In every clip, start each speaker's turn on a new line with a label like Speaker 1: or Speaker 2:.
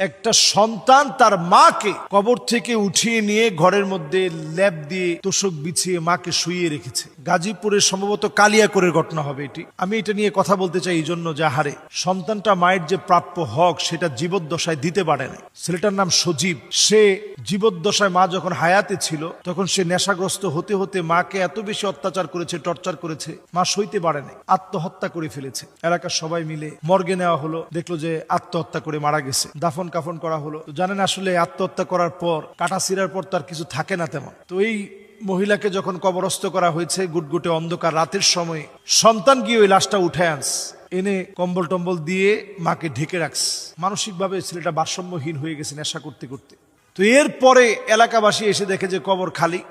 Speaker 1: একটা সন্তান তার মাকে কবর থেকে উঠিয়ে নিয়ে ঘরের মধ্যে ল্যাব দিয়ে তোষক বিছিয়ে মাকে শুয়ে রেখেছে। গাজীপুরের সম্ভবত কালিয়াকরের ঘটনা হবে এটি। আমি এটা নিয়ে কথা বলতে চাই এই জন্য যে হারে সন্তানটা মায়ের যে প্রাপ্য হক, সেটা জীবদ্দশায় দিতে পারে না ছেলেটার নাম সজীব। সে জীবদ্দশায় মা যখন হায়াতে ছিল, তখন সে নেশাগ্রস্ত হতে হতে মাকে এত বেশি অত্যাচার করেছে, টর্চার করেছে, মা সইতে পারে নাই, আত্মহত্যা করে ফেলেছে। এলাকার সবাই মিলে মর্গে নেওয়া হলো, দেখল যে আত্মহত্যা করে মারা গেছে। দাফন কাফন করা হলো। জানেন আসলে আত্মহত্যা করার পর, কাটা ছিঁড়ার পর তার কিছু থাকে না তেমন। তো এই মহিলাকে যখন কবরস্থ করা হয়েছে, গুটগুটে অন্ধকার রাতের সময়, সন্তান গিয়ে ওই লাশটা উঠে আনস। এনে কম্বল টম্বল দিয়ে মাকে ঢেকে রাখস। মানসিকভাবে ছেলেটা ভারসাম্যহীন হয়ে গেছে নেশা করতে করতে। তো এরপরে এলাকাবাসী এসে দেখে যে কবর খালি।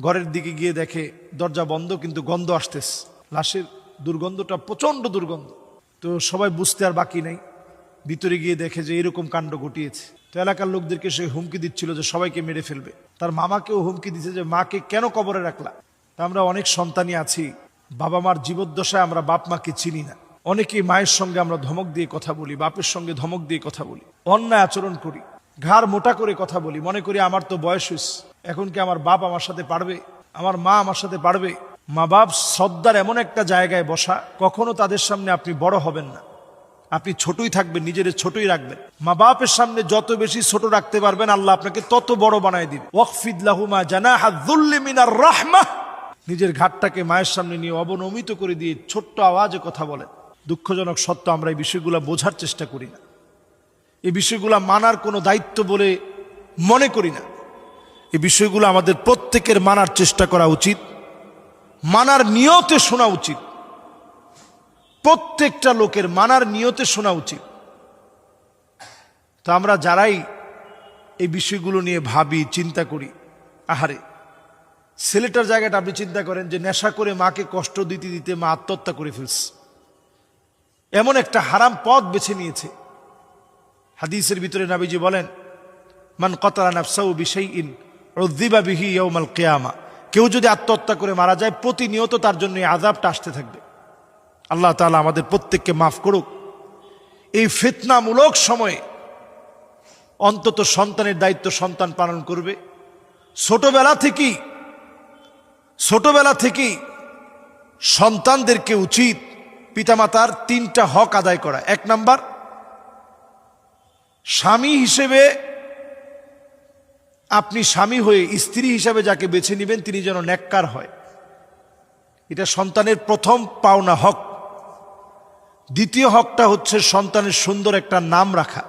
Speaker 1: ঘরের দিকে গিয়ে দেখে, দরজা বন্ধ, কিন্তু গন্ধ আসতেছে লাশের দুর্গন্ধটা প্রচণ্ড দুর্গন্ধ। তো সবাই বুঝতে আর বাকি নেই। ভিতরে গিয়ে দেখে যে এরকম কাণ্ড ঘটিয়েছে। তো এলাকার লোকদেরকে সে হুমকি দিচ্ছিল যে সবাইকে মেরে ফেলবে। তার মামাকেও হুমকি দিচ্ছে যে মাকে কেন কবরে রাখলা? তা আমরা অনেক সন্তানই আছি। বাবা মার জীবদ্দশায় আমরা বাপ মাকে চিনি না। অনেকেই মায়ের সঙ্গে আমরা ধমক দিয়ে কথা বলি, বাপের সঙ্গে ধমক দিয়ে কথা বলি, অন্যায় আচরণ করি, ঘাড় মোটা করে কথা বলি, মনে করি আমার তো বয়স হয়েছে এখন কি আমার বাপ আমার সাথে পারবে? আমার মা আমার সাথে পারবে? মা বাপ শ্রদ্ধার এমন একটা জায়গায় বসা, কখনো তাদের সামনে আপনি বড় হবেন না। আপনি ছোটই থাকবেন, নিজের ছোটই রাখবেন। মা বাপের সামনে যত বেশি ছোট রাখতে পারবেন, আল্লাহ আপনাকে তত বড় বানায় দিবে। ওয়াকফিদ লাহুমা জানাহা যুল্লি মিনার রাহমাহ নিজের ঘাটটাকে মায়ের সামনে নিয়ে অবনমিত করে দিয়ে ছোট্ট আওয়াজে কথা বলেন। দুঃখজনক সত্য, আমরা এই বিষয়গুলো বোঝার চেষ্টা করি না। এই বিষয়গুলো মানার কোনো দায়িত্ব বলে মনে করি না। এই বিষয়গুলো আমাদের প্রত্যেকের মানার চেষ্টা করা উচিত। মানার নিয়তে শোনা উচিত। প্রত্যেকটা লোকের মানার নিয়তে শোনা উচিত। তো আমরা যারাই এই বিষয়গুলো নিয়ে ভাবি, চিন্তা করি, আহারে, ছেলেটার জায়গাটা আপনি চিন্তা করেন যে নেশা করে মাকে কষ্ট দিতে দিতে মা আত্মহত্যা করে ফেলছে। এমন একটা হারাম পথ বেছে নিয়েছে। হাদিসের ভিতরে নাবিজি বলেন, মান কতলা নাফসাউ বিষয় বিশাইইন উযযিবা বিহি ইয়াউমাল কেয়ামা। কেউ যদি আত্মহত্যা করে মারা যায়, প্রতিনিয়ত তার জন্য এই আযাবটা আসতে থাকবে। আল্লাহ তাআলা আমাদের প্রত্যেককে মাফ করুক। এই ফিতনামূলক সময়ে অন্তত সন্তানের দায়িত্ব সন্তান পালন করবে। ছোটবেলা থেকেই ছোটবেলা থেকেই সন্তানদেরকে উচিত পিতামাতার তিনটা হক আদায় করা। এক নাম্বার, স্বামী হিসেবে আপনি স্বামী হয়ে স্ত্রী হিসাবে যাকে বেছে নেবেন, তিনি যেন ন্যাক্কার হয়। এটা সন্তানের প্রথম পাওনা হক। দ্বিতীয় হকটা হচ্ছে সন্তানের সুন্দর একটা নাম রাখা।